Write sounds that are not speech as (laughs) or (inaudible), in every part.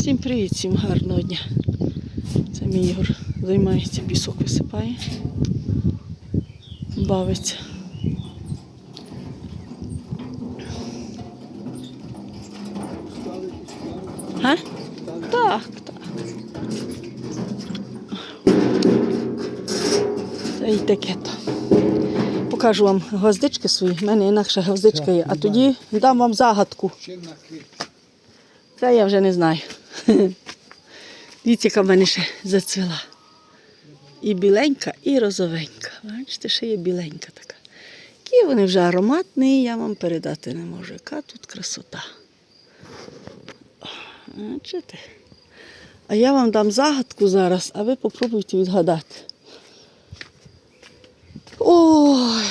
Всім привіт, всім гарного дня. Це мій Ігор займається, пісок висипає, бавиться. А? Так, так. Та й таке то. Покажу вам гвоздички свої. У мене інакша гвоздичка є, а тоді дам вам загадку. Це я вже не знаю. (laughs) Дивіться, яка в мене ще зацвіла. І біленька, і розовенька. Бачите, ще є біленька така. Які вони вже ароматні, я вам передати не можу. Яка тут красота. Бачите? А я вам дам загадку зараз, а ви попробуйте відгадати. Ой.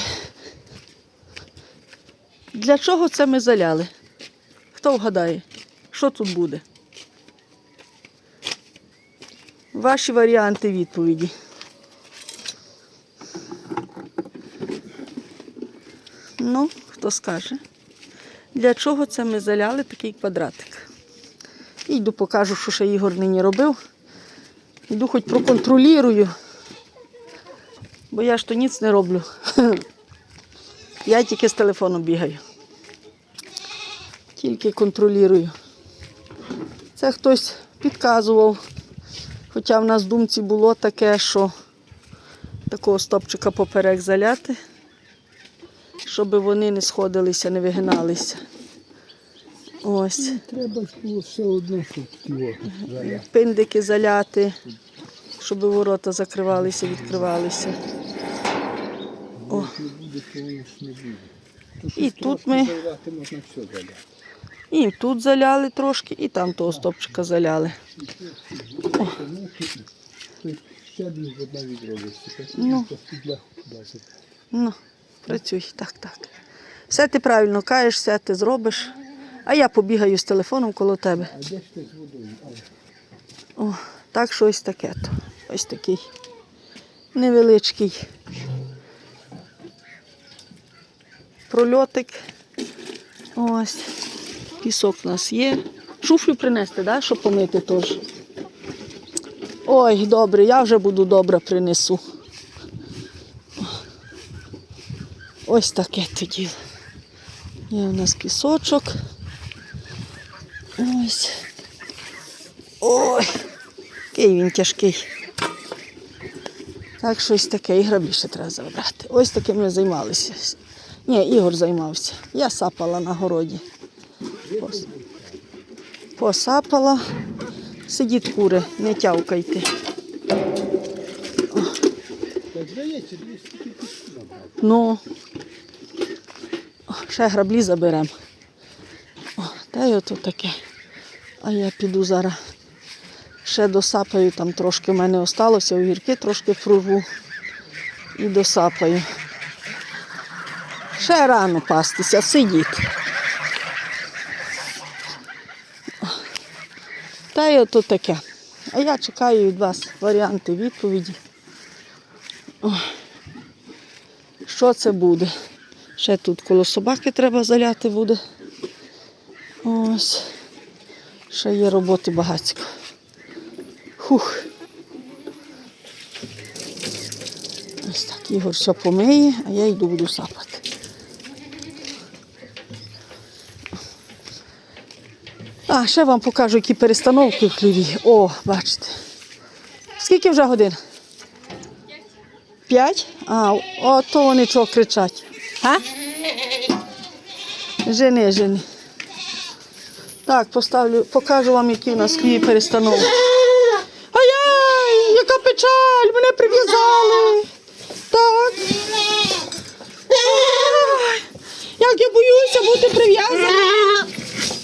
Для чого це ми заляли? Хто вгадає? Що тут буде? Ваші варіанти відповіді. Ну, хто скаже? Для чого це ми заляли такий квадратик? Йду покажу, що ще Ігор нині робив. Йду хоч проконтролюю. Бо я ж то ніц не роблю. (laughs) Я тільки з телефоном бігаю. Тільки контролюю. Це хтось підказував. Хоча в нас в думці було таке, що такого стопчика поперек заляти, щоб вони не сходилися, не вигиналися. Ось. Треба ж було все одно, щоб заляти. Пиндики заляти, щоб ворота закривалися, відкривалися. О. То що І тут ми- можна все заляти. І тут заляли трошки, і там того стопчика заляли. Ну. Ну, працюй, так, так. Все ти правильно кажеш, все ти зробиш. А я побігаю з телефоном коло тебе. О, так що ось таке то. Ось такий невеличкий прольотик. Ось. Пісок у нас є. Шуфлю принести, да, щоб помити теж. Ой, добре, я вже буду добре принесу. Ось таке то діло. Є у нас пісочок. Ось. Ой, який він тяжкий. Так, щось таке, і грабіше треба забрати. Ось таким ми займалися. Ні, Ігор займався. Я сапала на городі. Пос- Посапала. Сидіть кури, не тявкайте. Ну, ще граблі заберемо. Та й ото таке. А я піду зараз. Ще досапаю, там трошки в мене осталося, огірки трошки прорву і досапаю. Ще рано пастися, сидіть. Та й ото таке. А я чекаю від вас варіанти відповіді. Що це буде? Ще тут коло собаки треба заляти буде. Ось. Ще є роботи багатько. Хух. Ось так, Ігор все помиє, а я йду буду сапати. А, ще вам покажу, які перестановки в хліві. О, бачите. Скільки вже годин? П'ять? А, о, то вони чого кричать. А? Жени, жени. Так, поставлю, покажу вам, які у нас хліві перестановки. Ай-яй, яка печаль, мене прив'язали. Так. Ай, як я боюся бути прив'язана.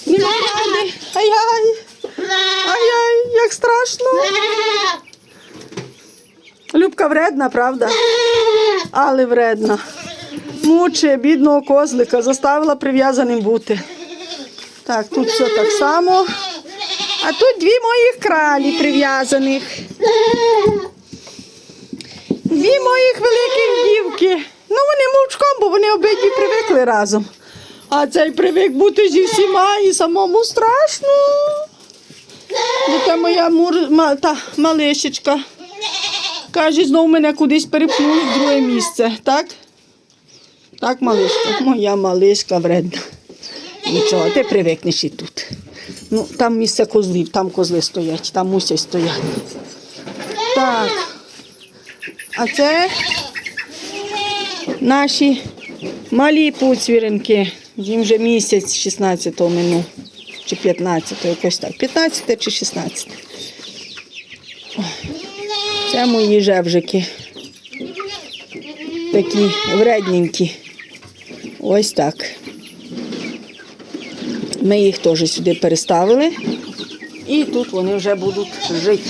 Не направди. Ай-яй. Ай-яй, як страшно. Любка вредна, правда? Але вредна. Мучає бідного козлика, заставила прив'язаним бути. Так, тут все так само. А тут дві моїх кралі прив'язаних. Дві моїх великих дівки. Ну, вони мовчком, бо вони обидві привикли разом. А цей привик бути зі всіма і самому страшно. Це моя мур... та, малишечка. Каже, знову мене кудись перепнули в друге місце, так? Так, малишка. Моя малишка вредна. Нічого, ти привикнеш і тут. Ну, там місце козлів, там козли стоять, там мусять стояти. Так. А це наші малі пуцвіринки. Їм вже місяць 16-го минув. Чи 15-го, якось так. 15 чи 16. Це мої жевжики. Такі вредненькі. Ось так. Ми їх теж сюди переставили. І тут вони вже будуть жити.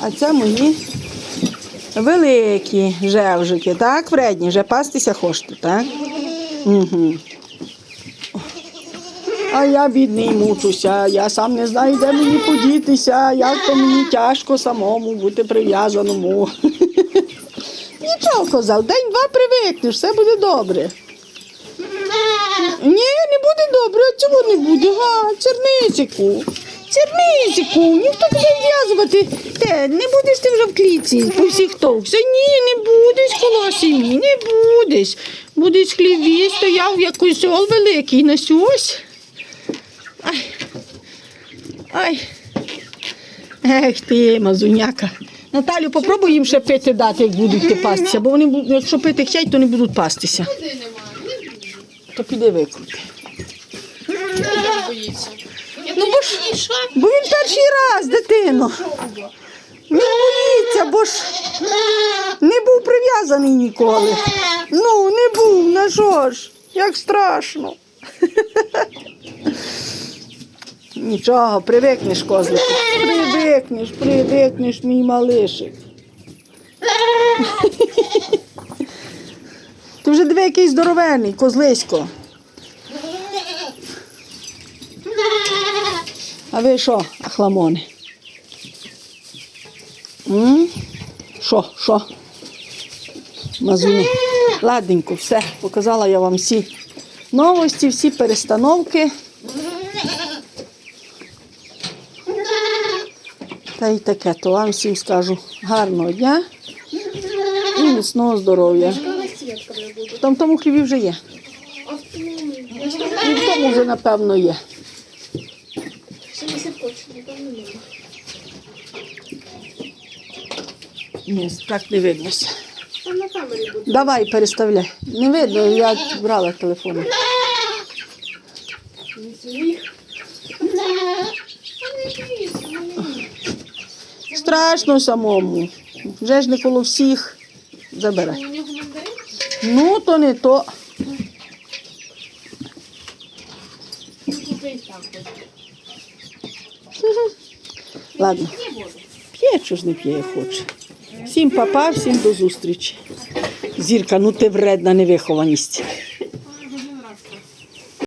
А це мої великі жевжики, так, вредні, вже пастися хочете, так? Угу. А я бідний мучуся, я сам не знаю, де мені подітися, як то мені тяжко самому бути прив'язаному. (laughs) Нічого, козав, день-два привикнеш, все буде добре. Ні, не буде добре, а чого не буде? Га, черничику. Черничику, ніхто тебе зв'язувати. Те, не будеш ти вже в клітці по всіх товкся. Ні, не будеш коло сім'ї, не будеш. Будеш хліві, стояв як козьол великий на. Ай. Ай. Ех ти, мазуняка. Наталю, попробуй їм ще пити дати, як будуть ти пастися, бо вони, якщо пити хочуть, то не будуть пастися. То піди викрути. Ну бо ж, бо він перший раз, дитино. Не боїться, бо ж не був прив'язаний ніколи. Ну, не був, на що ж? Як страшно. (laughs) Нічого, привикнеш, козлику. Привикнеш, привикнеш, мій малишик. Ти вже диви, який здоровений, козлисько. А ви що, ахламони? Що, що? Мазуни. Ладненько, все. Показала я вам всі новості, всі перестановки. Та й таке, то вам всім скажу гарного дня і міцного здоров'я. Там в тому хліві вже є. І в тому вже, напевно, є. Ні, так не виднося. Давай, переставляй. Не видно, я брала телефон. Страшно самому. Вже ж не коло всіх. Мандарин? Ну, то не то. Там. Ладно. П'є, що ж не п'є, хоче. Всім папа, всім до зустрічі. Зірка, ну ти вредна невихованість.